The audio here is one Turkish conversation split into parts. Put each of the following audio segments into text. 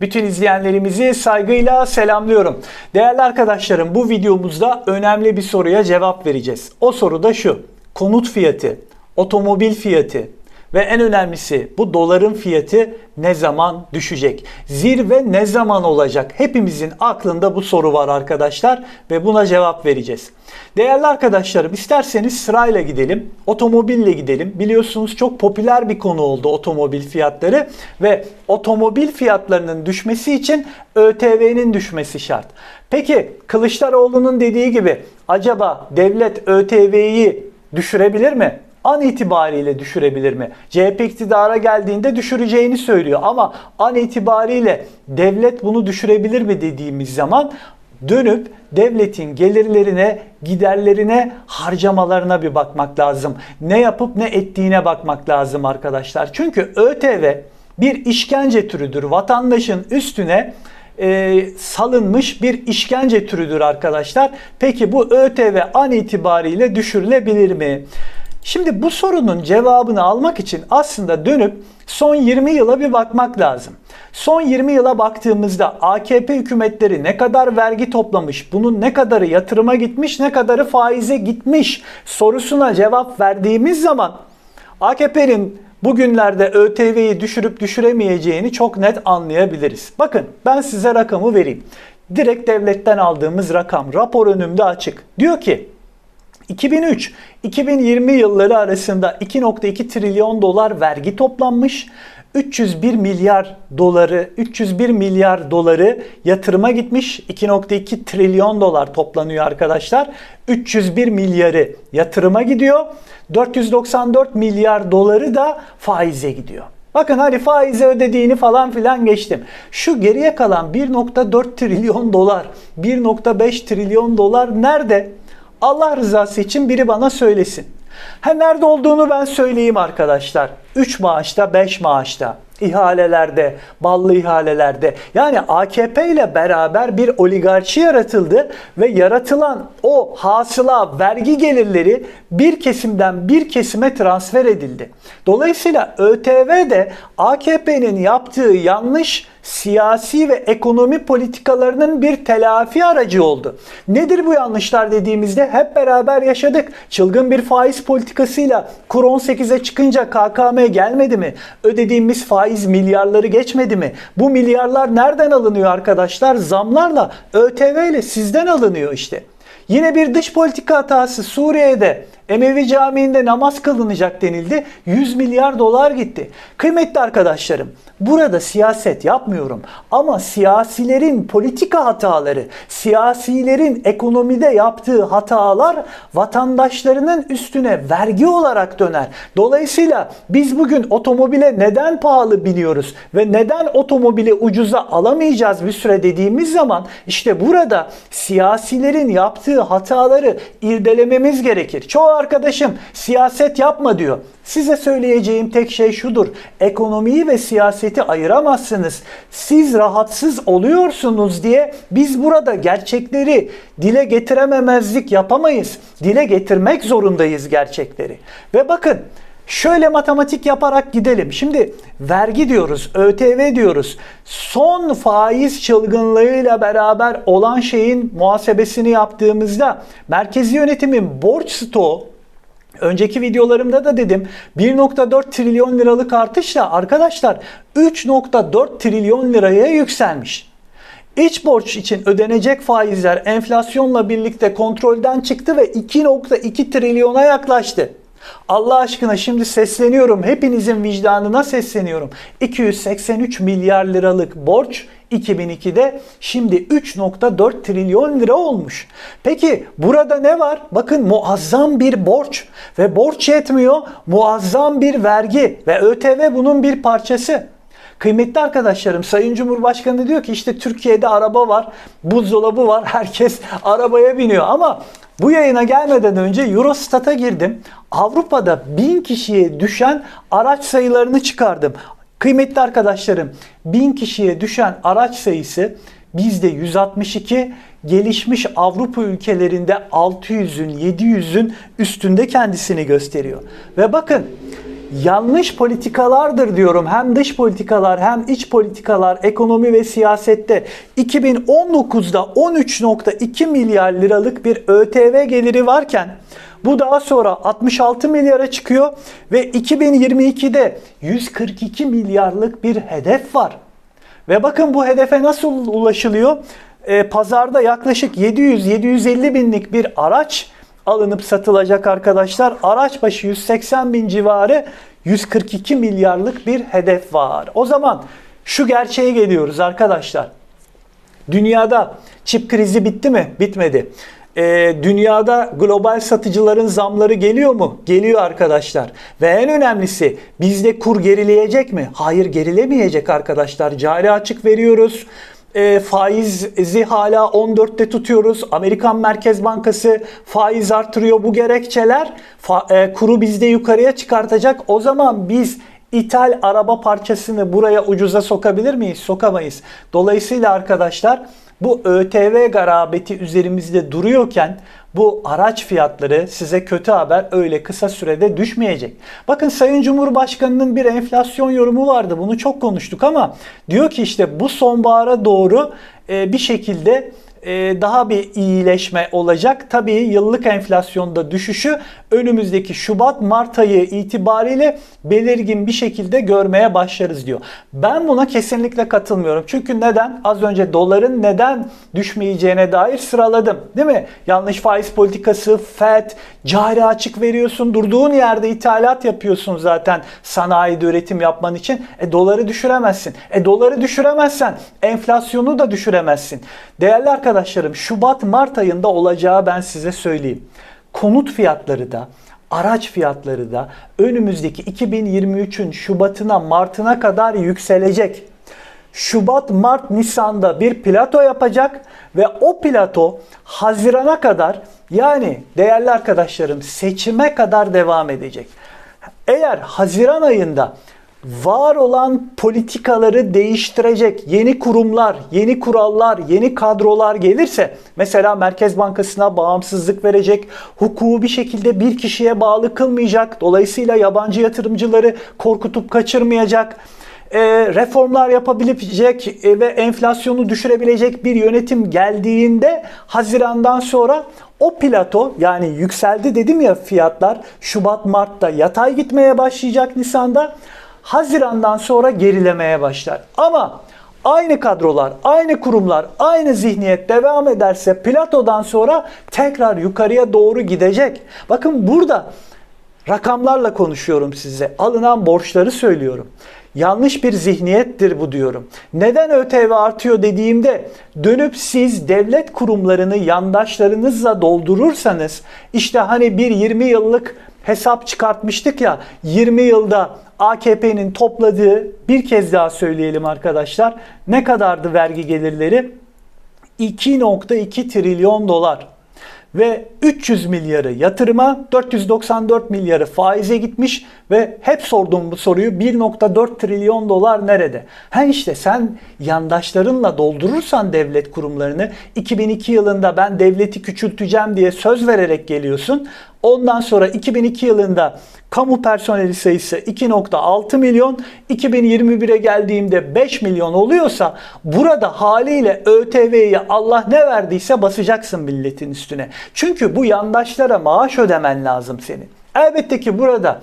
Bütün izleyenlerimizi saygıyla selamlıyorum. Değerli arkadaşlarım bu videomuzda önemli bir soruya cevap vereceğiz. O soru da şu. Konut fiyatı, otomobil fiyatı ve en önemlisi bu doların fiyatı ne zaman düşecek? Zirve ne zaman olacak? Hepimizin aklında bu soru var arkadaşlar ve buna cevap vereceğiz. Değerli arkadaşlarım isterseniz sırayla gidelim. Otomobille gidelim. Biliyorsunuz çok popüler bir konu oldu otomobil fiyatları ve otomobil fiyatlarının düşmesi için ÖTV'nin düşmesi şart. Peki Kılıçdaroğlu'nun dediği gibi acaba devlet ÖTV'yi düşürebilir mi? An itibariyle düşürebilir mi? CHP iktidara geldiğinde düşüreceğini söylüyor ama an itibariyle devlet bunu düşürebilir mi dediğimiz zaman dönüp devletin gelirlerine, giderlerine, harcamalarına bir bakmak lazım. Ne yapıp ne ettiğine bakmak lazım arkadaşlar. Çünkü ÖTV bir işkence türüdür. Vatandaşın üstüne e, salınmış bir işkence türüdür arkadaşlar. Peki bu ÖTV an itibariyle düşürülebilir mi? Şimdi bu sorunun cevabını almak için aslında dönüp son 20 yıla bir bakmak lazım. Son 20 yıla baktığımızda AKP hükümetleri ne kadar vergi toplamış, bunun ne kadarı yatırıma gitmiş, ne kadarı faize gitmiş sorusuna cevap verdiğimiz zaman AKP'nin bugünlerde ÖTV'yi düşürüp düşüremeyeceğini çok net anlayabiliriz. Bakın ben size rakamı vereyim. Direkt devletten aldığımız rakam rapor önümde açık. Diyor ki 2003-2020 yılları arasında 2.2 trilyon dolar vergi toplanmış. 301 milyar doları 301 milyar doları yatırıma gitmiş. 2.2 trilyon dolar toplanıyor arkadaşlar. 301 milyarı yatırıma gidiyor. 494 milyar doları da faize gidiyor. Bakın hani faize ödediğini falan filan geçtim. Şu geriye kalan 1.4 trilyon dolar, 1.5 trilyon dolar nerede? Allah rızası için biri bana söylesin. Ha nerede olduğunu ben söyleyeyim arkadaşlar. 3 maaşta, 5 maaşta, ihalelerde, ballı ihalelerde. Yani AKP ile beraber bir oligarşi yaratıldı ve yaratılan o hasıla vergi gelirleri bir kesimden bir kesime transfer edildi. Dolayısıyla ÖTV de AKP'nin yaptığı yanlış siyasi ve ekonomi politikalarının bir telafi aracı oldu. Nedir bu yanlışlar dediğimizde hep beraber yaşadık. Çılgın bir faiz politikasıyla kur 18'e çıkınca KKM gelmedi mi? Ödediğimiz faiz milyarları geçmedi mi? Bu milyarlar nereden alınıyor arkadaşlar? Zamlarla, ÖTV ile sizden alınıyor işte. Yine bir dış politika hatası Suriye'de Emevi Camii'nde namaz kılınacak denildi. 100 milyar dolar gitti. Kıymetli arkadaşlarım, burada siyaset yapmıyorum ama siyasilerin politika hataları, siyasilerin ekonomide yaptığı hatalar vatandaşlarının üstüne vergi olarak döner. Dolayısıyla biz bugün otomobile neden pahalı biniyoruz ve neden otomobili ucuza alamayacağız bir süre dediğimiz zaman işte burada siyasilerin yaptığı hataları irdelememiz gerekir. Çoğu arkadaşım siyaset yapma diyor. Size söyleyeceğim tek şey şudur. Ekonomiyi ve siyaseti ayıramazsınız. Siz rahatsız oluyorsunuz diye biz burada gerçekleri dile getirememezlik yapamayız. Dile getirmek zorundayız gerçekleri. Ve bakın Şöyle matematik yaparak gidelim. Şimdi vergi diyoruz, ÖTV diyoruz. Son faiz çılgınlığıyla beraber olan şeyin muhasebesini yaptığımızda merkezi yönetimin borç stoğu Önceki videolarımda da dedim 1.4 trilyon liralık artışla arkadaşlar 3.4 trilyon liraya yükselmiş. İç borç için ödenecek faizler enflasyonla birlikte kontrolden çıktı ve 2.2 trilyona yaklaştı. Allah aşkına şimdi sesleniyorum. Hepinizin vicdanına sesleniyorum. 283 milyar liralık borç 2002'de şimdi 3.4 trilyon lira olmuş. Peki burada ne var? Bakın muazzam bir borç ve borç yetmiyor. Muazzam bir vergi ve ÖTV bunun bir parçası. Kıymetli arkadaşlarım Sayın Cumhurbaşkanı diyor ki işte Türkiye'de araba var, buzdolabı var, herkes arabaya biniyor ama bu yayına gelmeden önce Eurostat'a girdim. Avrupa'da bin kişiye düşen araç sayılarını çıkardım. Kıymetli arkadaşlarım, bin kişiye düşen araç sayısı bizde 162, gelişmiş Avrupa ülkelerinde 600'ün, 700'ün üstünde kendisini gösteriyor. Ve bakın yanlış politikalardır diyorum. Hem dış politikalar hem iç politikalar ekonomi ve siyasette 2019'da 13.2 milyar liralık bir ÖTV geliri varken bu daha sonra 66 milyara çıkıyor ve 2022'de 142 milyarlık bir hedef var. Ve bakın bu hedefe nasıl ulaşılıyor? Ee, pazarda yaklaşık 700-750 binlik bir araç alınıp satılacak arkadaşlar. Araç başı 180 bin civarı 142 milyarlık bir hedef var. O zaman şu gerçeğe geliyoruz arkadaşlar. Dünyada çip krizi bitti mi? Bitmedi. Ee, dünyada global satıcıların zamları geliyor mu? Geliyor arkadaşlar. Ve en önemlisi bizde kur gerileyecek mi? Hayır gerilemeyecek arkadaşlar. Cari açık veriyoruz e, faizi hala 14'te tutuyoruz. Amerikan Merkez Bankası faiz artırıyor. Bu gerekçeler fa, e, kuru bizde yukarıya çıkartacak. O zaman biz ithal araba parçasını buraya ucuza sokabilir miyiz? Sokamayız. Dolayısıyla arkadaşlar bu ÖTV garabeti üzerimizde duruyorken bu araç fiyatları size kötü haber öyle kısa sürede düşmeyecek. Bakın Sayın Cumhurbaşkanı'nın bir enflasyon yorumu vardı. Bunu çok konuştuk ama diyor ki işte bu sonbahara doğru bir şekilde e, daha bir iyileşme olacak. Tabii yıllık enflasyonda düşüşü önümüzdeki Şubat-Mart ayı itibariyle belirgin bir şekilde görmeye başlarız diyor. Ben buna kesinlikle katılmıyorum. Çünkü neden? Az önce doların neden düşmeyeceğine dair sıraladım. Değil mi? Yanlış faiz politikası, FED, cari açık veriyorsun. Durduğun yerde ithalat yapıyorsun zaten sanayide üretim yapman için. E doları düşüremezsin. E doları düşüremezsen enflasyonu da düşüremezsin. Değerli arkadaşlarım Şubat-Mart ayında olacağı ben size söyleyeyim. Konut fiyatları da araç fiyatları da önümüzdeki 2023'ün Şubat'ına Mart'ına kadar yükselecek. Şubat, Mart, Nisan'da bir plato yapacak ve o plato Haziran'a kadar yani değerli arkadaşlarım seçime kadar devam edecek. Eğer Haziran ayında var olan politikaları değiştirecek yeni kurumlar, yeni kurallar, yeni kadrolar gelirse mesela Merkez Bankası'na bağımsızlık verecek, hukuku bir şekilde bir kişiye bağlı kılmayacak, dolayısıyla yabancı yatırımcıları korkutup kaçırmayacak, e, reformlar yapabilecek e, ve enflasyonu düşürebilecek bir yönetim geldiğinde Haziran'dan sonra o plato yani yükseldi dedim ya fiyatlar Şubat Mart'ta yatay gitmeye başlayacak Nisan'da. Haziran'dan sonra gerilemeye başlar. Ama aynı kadrolar, aynı kurumlar, aynı zihniyet devam ederse platodan sonra tekrar yukarıya doğru gidecek. Bakın burada rakamlarla konuşuyorum size. Alınan borçları söylüyorum. Yanlış bir zihniyettir bu diyorum. Neden ÖTV artıyor dediğimde dönüp siz devlet kurumlarını yandaşlarınızla doldurursanız işte hani bir 20 yıllık hesap çıkartmıştık ya 20 yılda AKP'nin topladığı bir kez daha söyleyelim arkadaşlar. Ne kadardı vergi gelirleri? 2.2 trilyon dolar ve 300 milyarı yatırıma, 494 milyarı faize gitmiş ve hep sorduğum bu soruyu 1.4 trilyon dolar nerede? Ha işte sen yandaşlarınla doldurursan devlet kurumlarını 2002 yılında ben devleti küçülteceğim diye söz vererek geliyorsun. Ondan sonra 2002 yılında kamu personeli sayısı 2.6 milyon, 2021'e geldiğimde 5 milyon oluyorsa burada haliyle ÖTV'yi Allah ne verdiyse basacaksın milletin üstüne. Çünkü bu yandaşlara maaş ödemen lazım senin. Elbette ki burada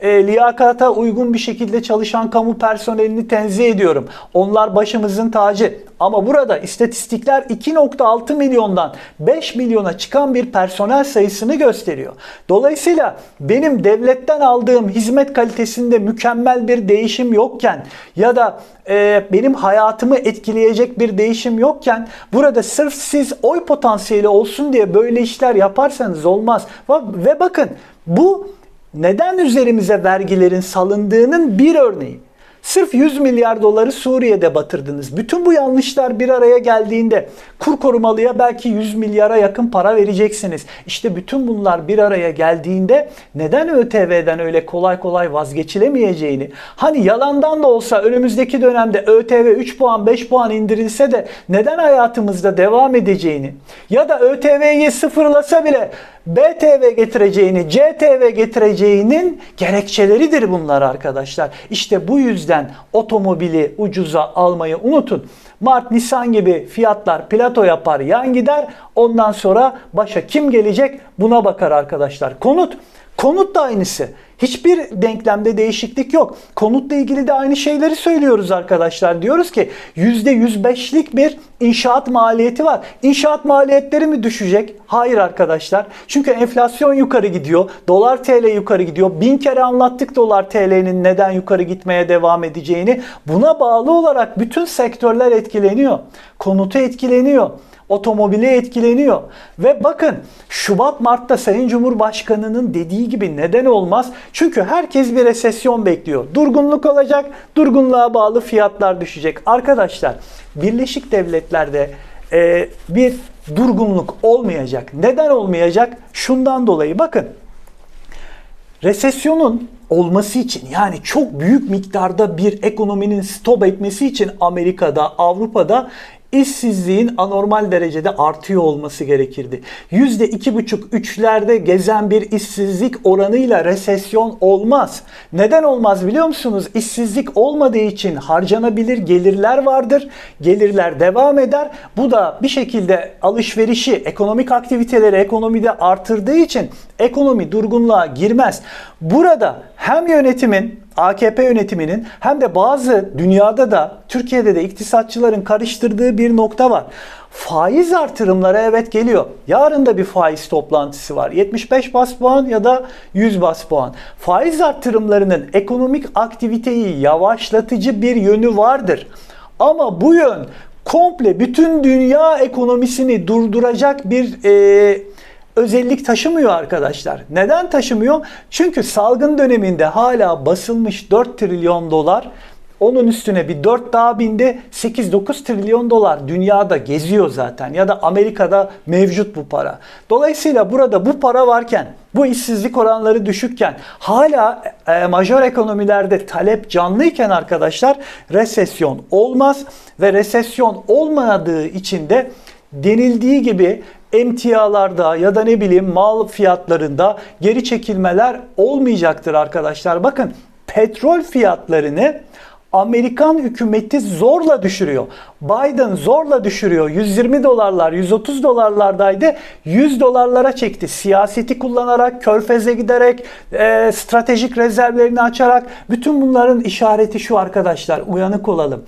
e, liyakata uygun bir şekilde çalışan kamu personelini tenzih ediyorum. Onlar başımızın tacı. Ama burada istatistikler 2.6 milyondan 5 milyona çıkan bir personel sayısını gösteriyor. Dolayısıyla benim devletten aldığım hizmet kalitesinde mükemmel bir değişim yokken ya da e, benim hayatımı etkileyecek bir değişim yokken burada sırf siz oy potansiyeli olsun diye böyle işler yaparsanız olmaz. Ve bakın bu neden üzerimize vergilerin salındığının bir örneği. Sırf 100 milyar doları Suriye'de batırdınız. Bütün bu yanlışlar bir araya geldiğinde kur korumalıya belki 100 milyara yakın para vereceksiniz. İşte bütün bunlar bir araya geldiğinde neden ÖTV'den öyle kolay kolay vazgeçilemeyeceğini, hani yalandan da olsa önümüzdeki dönemde ÖTV 3 puan 5 puan indirilse de neden hayatımızda devam edeceğini ya da ÖTV'yi sıfırlasa bile BTV getireceğini, CTV getireceğinin gerekçeleridir bunlar arkadaşlar. İşte bu yüzden otomobili ucuza almayı unutun. Mart, Nisan gibi fiyatlar plato yapar, yan gider. Ondan sonra başa kim gelecek buna bakar arkadaşlar. Konut Konut da aynısı. Hiçbir denklemde değişiklik yok. Konutla ilgili de aynı şeyleri söylüyoruz arkadaşlar. Diyoruz ki %105'lik bir inşaat maliyeti var. İnşaat maliyetleri mi düşecek? Hayır arkadaşlar. Çünkü enflasyon yukarı gidiyor. Dolar TL yukarı gidiyor. Bin kere anlattık dolar TL'nin neden yukarı gitmeye devam edeceğini. Buna bağlı olarak bütün sektörler etkileniyor. Konutu etkileniyor otomobili etkileniyor. Ve bakın Şubat Mart'ta Sayın Cumhurbaşkanı'nın dediği gibi neden olmaz? Çünkü herkes bir resesyon bekliyor. Durgunluk olacak, durgunluğa bağlı fiyatlar düşecek. Arkadaşlar Birleşik Devletler'de e, bir durgunluk olmayacak. Neden olmayacak? Şundan dolayı bakın resesyonun olması için yani çok büyük miktarda bir ekonominin stop etmesi için Amerika'da, Avrupa'da işsizliğin anormal derecede artıyor olması gerekirdi. %2,5-3'lerde gezen bir işsizlik oranıyla resesyon olmaz. Neden olmaz biliyor musunuz? İşsizlik olmadığı için harcanabilir gelirler vardır. Gelirler devam eder. Bu da bir şekilde alışverişi, ekonomik aktiviteleri ekonomide artırdığı için ekonomi durgunluğa girmez. Burada hem yönetimin AKP yönetiminin hem de bazı dünyada da Türkiye'de de iktisatçıların karıştırdığı bir nokta var. Faiz artırımları evet geliyor. Yarın da bir faiz toplantısı var. 75 bas puan ya da 100 bas puan. Faiz artırımlarının ekonomik aktiviteyi yavaşlatıcı bir yönü vardır. Ama bu yön komple bütün dünya ekonomisini durduracak bir e, özellik taşımıyor arkadaşlar. Neden taşımıyor? Çünkü salgın döneminde hala basılmış 4 trilyon dolar onun üstüne bir 4 daha bindi 8-9 trilyon dolar dünyada geziyor zaten ya da Amerika'da mevcut bu para. Dolayısıyla burada bu para varken bu işsizlik oranları düşükken hala e, majör ekonomilerde talep canlıyken arkadaşlar resesyon olmaz ve resesyon olmadığı için de denildiği gibi emtialarda ya da ne bileyim mal fiyatlarında geri çekilmeler olmayacaktır arkadaşlar. Bakın petrol fiyatlarını Amerikan hükümeti zorla düşürüyor. Biden zorla düşürüyor. 120 dolarlar, 130 dolarlardaydı. 100 dolarlara çekti. Siyaseti kullanarak, körfeze giderek, e, stratejik rezervlerini açarak. Bütün bunların işareti şu arkadaşlar. Uyanık olalım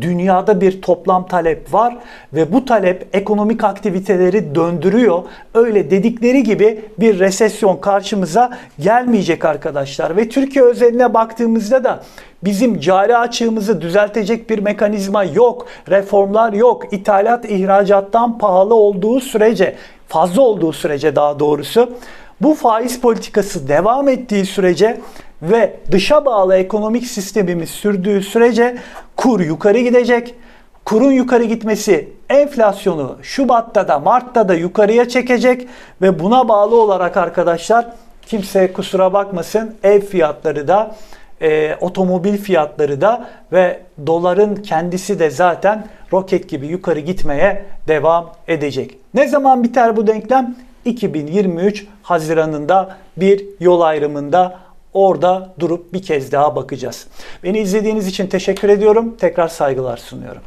dünyada bir toplam talep var ve bu talep ekonomik aktiviteleri döndürüyor. Öyle dedikleri gibi bir resesyon karşımıza gelmeyecek arkadaşlar. Ve Türkiye özeline baktığımızda da bizim cari açığımızı düzeltecek bir mekanizma yok. Reformlar yok. İthalat ihracattan pahalı olduğu sürece, fazla olduğu sürece daha doğrusu bu faiz politikası devam ettiği sürece ve dışa bağlı ekonomik sistemimiz sürdüğü sürece kur yukarı gidecek. Kurun yukarı gitmesi enflasyonu Şubat'ta da Mart'ta da yukarıya çekecek ve buna bağlı olarak arkadaşlar kimse kusura bakmasın ev fiyatları da e, otomobil fiyatları da ve doların kendisi de zaten roket gibi yukarı gitmeye devam edecek. Ne zaman biter bu denklem? 2023 Haziran'ında bir yol ayrımında orada durup bir kez daha bakacağız. Beni izlediğiniz için teşekkür ediyorum. Tekrar saygılar sunuyorum.